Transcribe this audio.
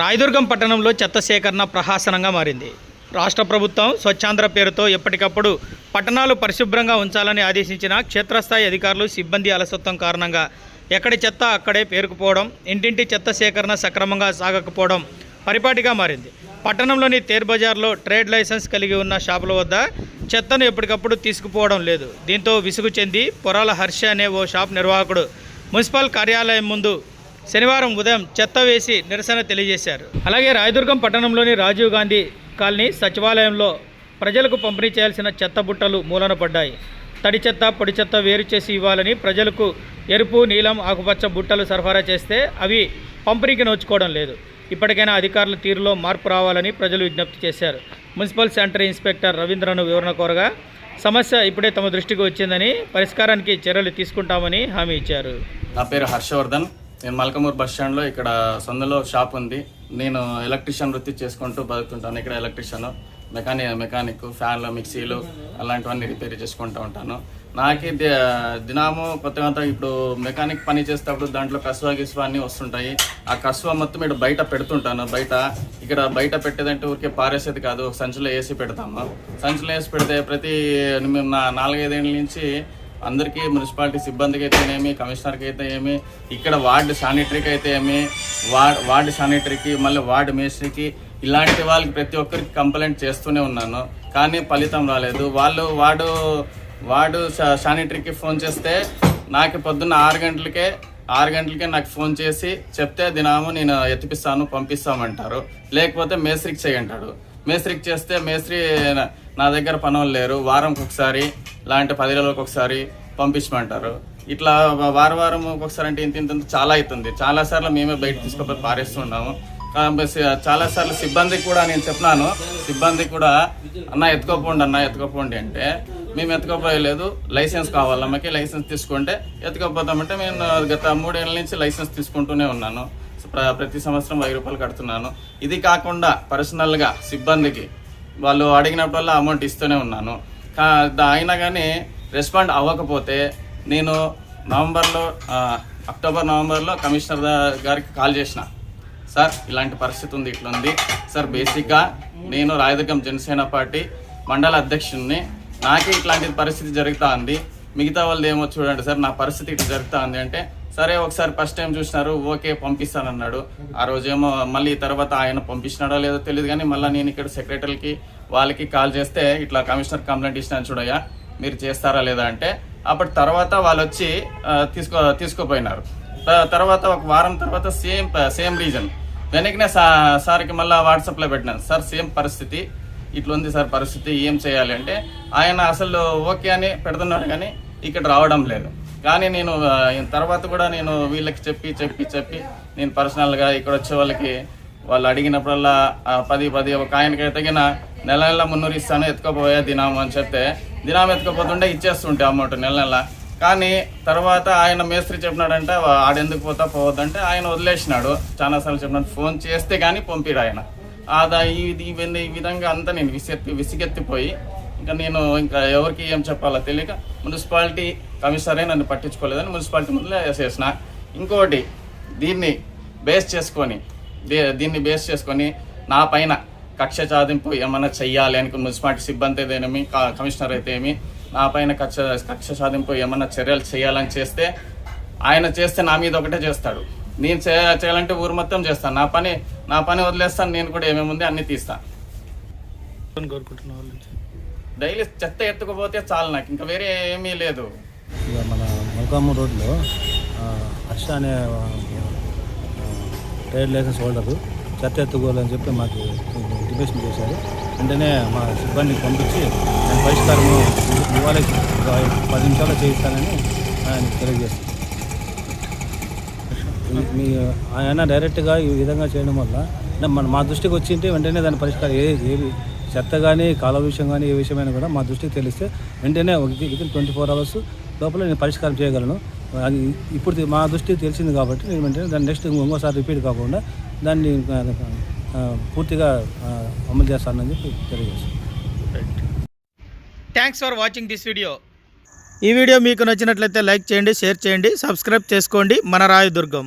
రాయదుర్గం పట్టణంలో చెత్త సేకరణ ప్రహాసనంగా మారింది. రాష్ట్ర ప్రభుత్వం స్వచ్ఛాంధ్ర పేరుతో ఎప్పటికప్పుడు పట్టణాలు పరిశుభ్రంగా ఉంచాలని ఆదేశించిన క్షేత్రస్థాయి అధికారులు సిబ్బంది అలసత్వం కారణంగా ఎక్కడి చెత్త అక్కడే పేరుకుపోవడం ఇంటింటి చెత్త సేకరణ సక్రమంగా సాగకపోవడం పరిపాటిగా మారింది. పట్టణంలోని తేర్ బజార్లో ట్రేడ్ లైసెన్స్ కలిగి ఉన్న షాపుల వద్ద చెత్తను ఎప్పటికప్పుడు తీసుకుపోవడం లేదు. దీంతో విసుగు చెంది పొరాల హర్ష అనే ఓ షాప్ నిర్వాహకుడు మున్సిపల్ కార్యాలయం ముందు శనివారం ఉదయం చెత్త వేసి నిరసన తెలియజేశారు. అలాగే రాయదుర్గం పట్టణంలోని రాజీవ్ గాంధీ కాలనీ సచివాలయంలో ప్రజలకు పంపిణీ చేయాల్సిన చెత్త బుట్టలు మూలన పడ్డాయి. తడి చెత్త పొడి చెత్త వేరు చేసి ఇవ్వాలని ప్రజలకు ఎరుపు నీలం ఆకుపచ్చ బుట్టలు సరఫరా చేస్తే అవి పంపిణీకి నోచుకోవడం లేదు. ఇప్పటికైనా అధికారుల తీరులో మార్పు రావాలని ప్రజలు విజ్ఞప్తి చేశారు. మున్సిపల్ సెంటర్ ఇన్స్పెక్టర్ రవీంద్రను వివరణ కోరగా సమస్య ఇప్పుడే తమ దృష్టికి వచ్చిందని పరిష్కారానికి చర్యలు తీసుకుంటామని హామీ ఇచ్చారు. నా పేరు హర్షవర్ధన్. నేను మల్కమూరు బస్ స్టాండ్లో ఇక్కడ సొందలో షాప్ ఉంది. నేను ఎలక్ట్రిషియన్ వృత్తి చేసుకుంటూ బతుకుతుంటాను. ఇక్కడ ఎలక్ట్రిషియన్ మెకానిక్ మెకానిక్ ఫ్యాన్లు మిక్సీలు అలాంటివన్నీ రిపేర్ చేసుకుంటూ ఉంటాను. నాకు దినాము కొత్త కొత్త ఇప్పుడు మెకానిక్ పని చేసేటప్పుడు దాంట్లో కసువ గిసువ అన్నీ వస్తుంటాయి. ఆ కసువ మొత్తం ఇక్కడ బయట పెడుతుంటాను. బయట ఇక్కడ బయట పెట్టేదంటే ఊరికే పారేసేది కాదు. సంచిలో వేసి పెడతాము. సంచిలో వేసి పెడితే ప్రతి మేము నా నాలుగైదేళ్ళ నుంచి అందరికీ మున్సిపాలిటీ సిబ్బందికి అయితే ఏమి కమిషనర్కి అయితే ఏమి ఇక్కడ వార్డు శానిటరీకి అయితే ఏమి వార్డ్ వార్డు శానిటరీకి మళ్ళీ వార్డు మేస్త్రికి ఇలాంటి వాళ్ళకి ప్రతి ఒక్కరికి కంప్లైంట్ చేస్తూనే ఉన్నాను. కానీ ఫలితం రాలేదు. వాళ్ళు వార్డు వార్డు శా- శానిటరీకి ఫోన్ చేస్తే నాకు పొద్దున్న ఆరు గంటలకే ఆరు గంటలకే నాకు ఫోన్ చేసి చెప్తే దినాము నేను ఎత్తిపిస్తాను పంపిస్తామంటారు. లేకపోతే మేస్త్రికి చేయంటాడు మేస్త్రికి చేస్తే మేస్త్రి నా- దగ్గర పనులు లేరు. వారంకి ఒకసారి లాంటి పది రోజులకు ఒకసారి పంపించమంటారు. ఇట్లా వారం వారం ఒకసారి అంటే ఇంత ఇంత చాలా అవుతుంది. చాలా సార్లు మేమే బయట తీసుకుపోయి పారేస్తున్నాము చాలా సార్లు సిబ్బందికి కూడా నేను చెప్పినాను. సిబ్బంది కూడా అన్న ఎత్తుకోపోండి అన్న ఎత్తుకోపోండి అంటే మేము ఎత్తుకోపోయలేదు. లైసెన్స్ కావాలి. అమ్మకి లైసెన్స్ తీసుకుంటే ఎత్తుకోపోతామంటే నేను గత మూడేళ్ళ నుంచి లైసెన్స్ తీసుకుంటూనే ఉన్నాను. ప్రతి సంవత్సరం వెయ్యి రూపాయలు కడుతున్నాను. ఇది కాకుండా పర్సనల్గా సిబ్బందికి వాళ్ళు అడిగినప్పుడల్లా అమౌంట్ ఇస్తూనే ఉన్నాను. అయినా కానీ రెస్పాండ్ అవ్వకపోతే నేను నవంబర్లో అక్టోబర్ నవంబర్లో కమిషనర్ గారికి కాల్ చేసిన. సార్ ఇలాంటి పరిస్థితి ఉంది ఇట్లా ఉంది సార్ బేసిక్గా నేను రాయదుర్గం జనసేన పార్టీ మండల అధ్యక్షుడిని నాకే ఇట్లాంటి పరిస్థితి జరుగుతూ ఉంది మిగతా వాళ్ళు ఏమో చూడండి సార్ నా పరిస్థితి ఇట్లా జరుగుతా ఉంది అంటే సరే ఒకసారి ఫస్ట్ టైం చూసినారు ఓకే పంపిస్తానన్నాడు. ఆ రోజేమో మళ్ళీ తర్వాత ఆయన పంపించినాడో లేదో తెలియదు కానీ మళ్ళీ నేను ఇక్కడ సెక్రటరీకి వాళ్ళకి కాల్ చేస్తే ఇట్లా కమిషనర్ కంప్లైంట్ ఇచ్చినాను చూడయ్యా మీరు చేస్తారా లేదా అంటే అప్పటి తర్వాత వాళ్ళు వచ్చి తీసుకో తీసుకోపోయినారు. తర్వాత ఒక వారం తర్వాత సేమ్ సేమ్ రీజన్ వెనకనే సా సార్కి మళ్ళీ వాట్సాప్లో పెట్టినాను. సార్ సేమ్ పరిస్థితి. ఇట్లా ఉంది సార్ పరిస్థితి ఏం చేయాలి అంటే ఆయన అసలు ఓకే అని పెడుతున్నాడు కానీ ఇక్కడ రావడం లేదు. కానీ నేను తర్వాత కూడా నేను వీళ్ళకి చెప్పి చెప్పి చెప్పి నేను పర్సనల్గా ఇక్కడ వచ్చే వాళ్ళకి వాళ్ళు అడిగినప్పుడల్లా పది పది ఒక ఆయనకి తగిన నెల నెల మున్నూరు ఇస్తాను ఎత్తుకోపోయా దినాము అని చెప్తే దినాం ఎత్తుకోపోతుంటే ఇచ్చేస్తుంటే అమౌంట్ నెల నెల. కానీ తర్వాత ఆయన మేస్త్రి చెప్పినాడంటే ఆడెందుకు పోతా పోవద్దంటే ఆయన వదిలేసినాడు. చాలాసార్లు చెప్పినాడు ఫోన్ చేస్తే కానీ పంపిడు ఆయన. అదా ఇది ఇవన్నీ ఈ విధంగా అంతా నేను విసిగెత్తి విసిగెత్తిపోయి ఇంకా నేను ఇంకా ఎవరికి ఏం చెప్పాలో తెలియక మున్సిపాలిటీ కమిషనరే నన్ను పట్టించుకోలేదని మున్సిపాలిటీ ముందులో వేసేసిన ఇంకోటి దీన్ని బేస్ చేసుకొని దీన్ని బేస్ చేసుకొని నా పైన కక్ష సాధింపు ఏమైనా చెయ్యాలి అని మున్సిపాలిటీ సిబ్బంది అయితేనేమి ఏమి కమిషనర్ అయితే ఏమి నా పైన కక్ష కక్ష సాధింపు ఏమైనా చర్యలు చేయాలని చేస్తే ఆయన చేస్తే నా మీద ఒకటే చేస్తాడు. నేను చే చేయాలంటే ఊరు మొత్తం చేస్తాను. నా పని నా పని వదిలేస్తాను. నేను కూడా ఏమేమి ఉంది అన్ని తీస్తాను డైలీ చెత్త ఎత్తుకుపోతే చాలు నాకు. ఇంకా వేరే ఏమీ లేదు. ఇక మన మల్కాము రోడ్లో హర్ష అనే ట్రేడ్ లైసెన్స్ హోల్డరు చెత్త ఎత్తుకోవాలని చెప్పి మాకు ఇంటిమేషన్ చేశారు. వెంటనే మా సిబ్బందిని పంపించి నేను పరిష్కారం ఇవాళ ఒక పది నిమిషాల్లో చేయిస్తానని ఆయన తెలియజేస్తాను మీ ఆయన డైరెక్ట్గా ఈ విధంగా చేయడం వల్ల మన మా దృష్టికి వచ్చింటే వెంటనే దాని పరిష్కారం ఏ ఏవి చెత్త కానీ కాల విషయం కానీ ఏ విషయమైనా కూడా మా దృష్టికి తెలిస్తే వెంటనే వితిన్ ట్వంటీ ఫోర్ అవర్స్ లోపల నేను పరిష్కారం చేయగలను. అది ఇప్పుడు మా దృష్టికి తెలిసింది కాబట్టి నేను వెంటనే దాన్ని నెక్స్ట్ ఇంకోసారి రిపీట్ కాకుండా దాన్ని పూర్తిగా అమలు చేస్తానని చెప్పి తెలియజేస్తాను thanks for watching this video ఈ వీడియో మీకు నచ్చినట్లయితే లైక్ చేయండి షేర్ చేయండి సబ్స్క్రైబ్ చేసుకోండి. మన రాయదుర్గం.